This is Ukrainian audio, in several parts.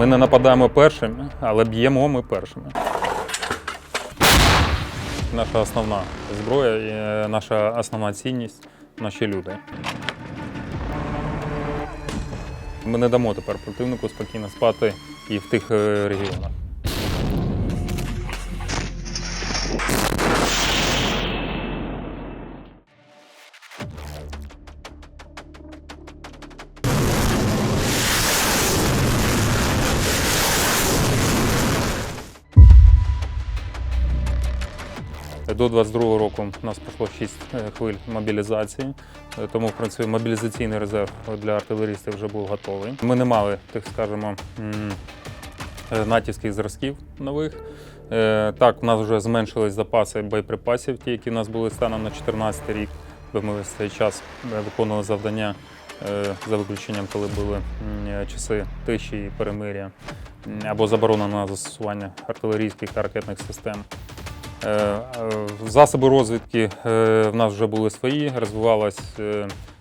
Ми не нападаємо першими, але б'ємо ми першими. Наша основна зброя і е, наша основна цінність наші люди. Ми не дамо тепер противнику спокійно спати і в тих е, регіонах. До 22 року у нас пройшло 6 хвиль мобілізації, е, тому в принципі мобілізаційний резерв для артилерістів вже був готовий. Ми не мали, так скажемо, е, натівських зразків нових. Е, Так, у нас вже зменшились запаси боєприпасів, ті, які у нас були станом на 14 рік, бо ми в цей час е, виконували завдання е, за виключенням, коли були е, часи тиші і перемиря або заборона на застосування артилерійських та ракетних систем. Е, е, Засоби розвідки е, в нас вже були свої, розвивались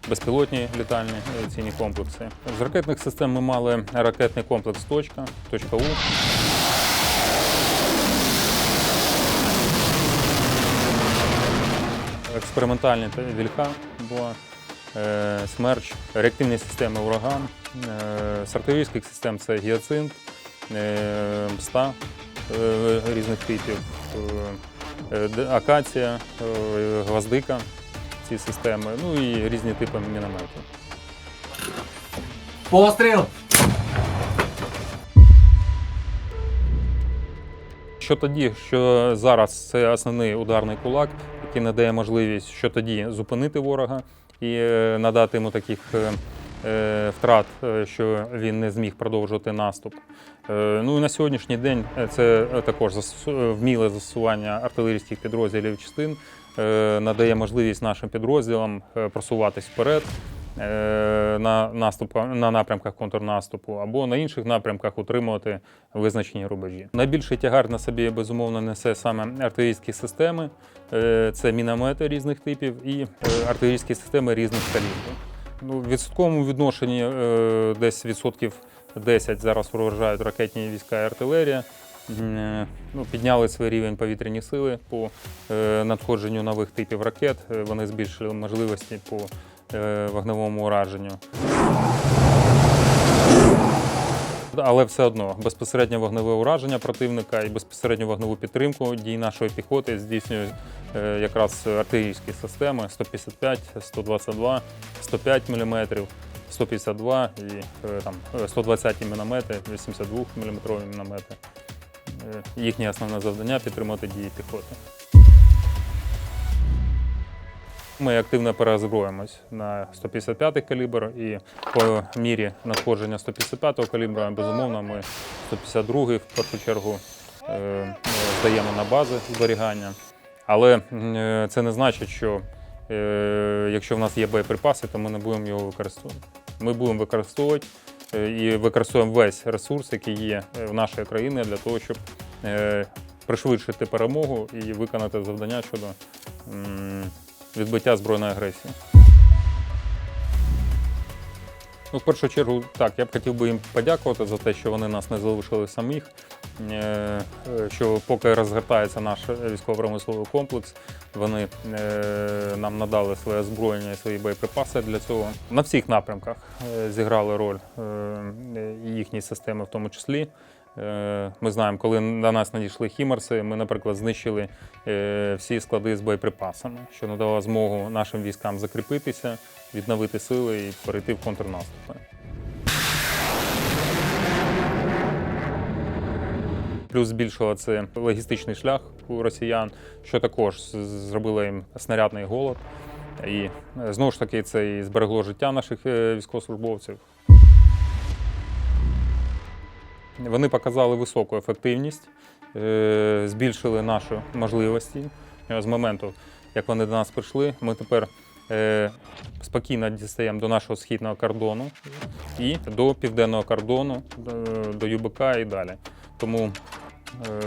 безпілотні літальні авіаційні комплекси. З ракетних систем ми мали ракетний комплекс «Точка», «Точка У. Експериментальні та вільха була, смерч, реактивні системи ураган, з артилерійських систем це гіацинт, мста різних типів, е, е, акація, е, гвоздика, ці системи, ну і різні типи мінометів. Постріл! Що тоді, що зараз це основний ударний кулак, який надає можливість що тоді зупинити ворога і е, надати йому таких е, е, втрат, е, що він не зміг продовжувати наступ. Е, Ну і на сьогоднішній день е, це е, також е, вміле застосування артилерійських підрозділів частин е, надає можливість нашим підрозділам е, просуватись вперед. е, На наступ на напрямках контрнаступу або на інших напрямках утримувати визначені рубежі. Найбільший тягар на собі безумовно несе саме артилерійські системи, е, це міномети різних типів і е, артилерійські системи різних калібрів. Ну, в відсотковому відношенні е, десь відсотків 10 зараз вражають ракетні війська і артилерія. Е, Ну, підняли свій рівень повітряні сили по е, надходженню нових типів ракет. Е, Вони збільшили можливості по е, вогневому ураженню. Але все одно безпосереднє вогневе ураження противника і безпосередню вогневу підтримку дій нашої піхоти здійснюють якраз артилерійські системи 155, 122, 105 мм, 152 і е, там е, 120 міномети, 82 мм міномети. Е, Їхнє основне завдання підтримати дії піхоти. Ми активно переозброїмось на 155 калібр і по мірі надходження 155 калібра, безумовно, ми 152 в першу чергу е, е, здаємо на бази зберігання. Але е, це не значить, що е, якщо в нас є боєприпаси, то ми не будемо його використовувати. Ми будемо використовувати е, і використовуємо весь ресурс, який є в нашої країни для того, щоб пришвидшити перемогу і виконати завдання щодо відбиття збройної агресії. Ну, в першу чергу, так, я б хотів би їм подякувати за те, що вони нас не залишили самих. Е, Що поки розгортається наш військово-промисловий комплекс, вони е, нам надали своє озброєння і свої боєприпаси для цього. На всіх напрямках е, зіграли роль їхні системи, в тому числі. Ми знаємо, коли на нас надійшли хімарси, ми, наприклад, знищили всі склади з боєприпасами, що надало змогу нашим військам закріпитися, відновити сили і перейти в контрнаступи. Плюс збільшило це логістичний шлях у росіян, що також зробило їм снарядний голод. І е, знову ж таки це і зберегло життя наших е, військовослужбовців. Вони показали високу ефективність, е, збільшили наші можливості. З моменту, як вони до нас прийшли, ми тепер спокійно дістаємо до нашого східного кордону і до південного кордону, до- ЮБК і далі. Тому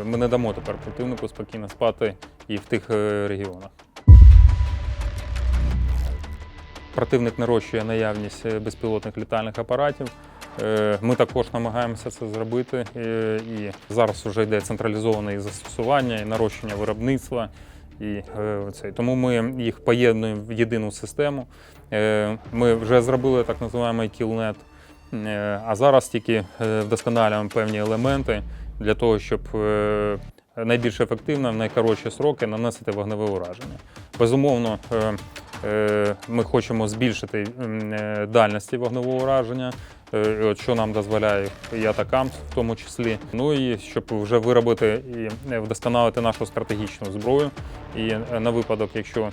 ми не дамо тепер противнику спокійно спати і в тих е, регіонах. Противник нарощує наявність е, безпілотних літальних апаратів. Е, Ми також намагаємося це зробити. е, І зараз вже йде централізоване і застосування, і нарощення виробництва. І е, це. Тому ми їх поєднуємо в єдину систему. Е, Ми вже зробили так називаємо кілнет, е, а зараз тільки е, вдосконалюємо певні елементи для того, щоб е, найбільш ефективно в найкоротші сроки наносити вогневе ураження. Безумовно, е, е, ми хочемо збільшити дальності вогневого ураження, що нам дозволяє і атакам, в тому числі. Ну і щоб вже виробити і вдосконалити нашу стратегічну зброю. І на випадок, якщо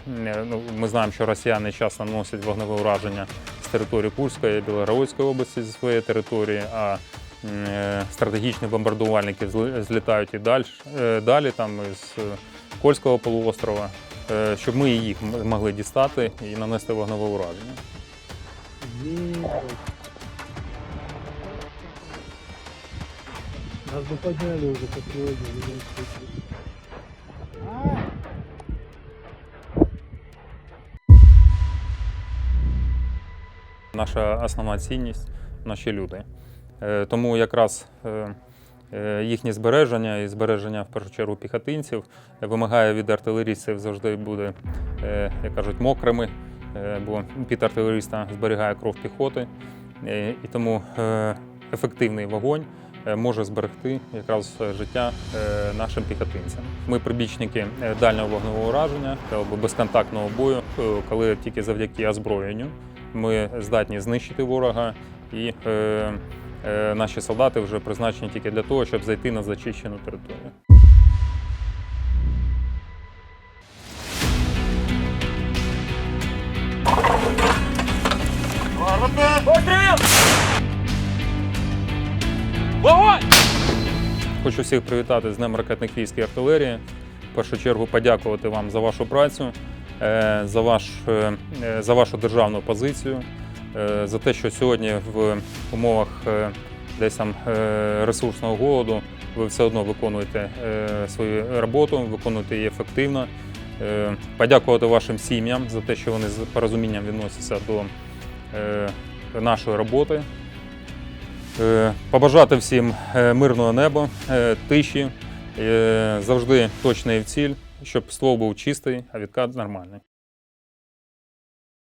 ну, ми знаємо, що росіяни часто наносять вогневе ураження з території Курської і Білогородської області зі своєї території, а е, стратегічні бомбардувальники зли- злітають і далі, далі там із е, Кольського полуострова, е, щоб ми їх могли дістати і нанести вогневе ураження. Нас бы подняли уже по сегодня. в любом случае. Наша основна цінність наші люди. Е, Тому якраз е, е, їхнє збереження і збереження в першу чергу піхотинців вимагає від артилерійців завжди буде, як кажуть, мокрими, бо під артилеріста зберігає кров піхоти. І тому ефективний вогонь може зберегти якраз життя нашим піхотинцям. Ми прибічники дальнього вогневого ураження або безконтактного бою, коли тільки завдяки озброєнню ми здатні знищити ворога, і наші солдати вже призначені тільки для того, щоб зайти на зачищену територію. Хочу всіх привітати з Днем ракетних військ і артилерії. В першу чергу подякувати вам за вашу працю, е, за, ваш, е, е, за вашу державну позицію, е, за те, що сьогодні в умовах е, десь там е, ресурсного голоду ви все одно виконуєте е, свою роботу, виконуєте її ефективно. Е, Подякувати вашим сім'ям за те, що вони з порозумінням відносяться до е, нашої роботи. Е, Побажати всім е, мирного неба, е, тиші, е, завжди точної в ціль, щоб ствол був чистий, а відкат нормальний.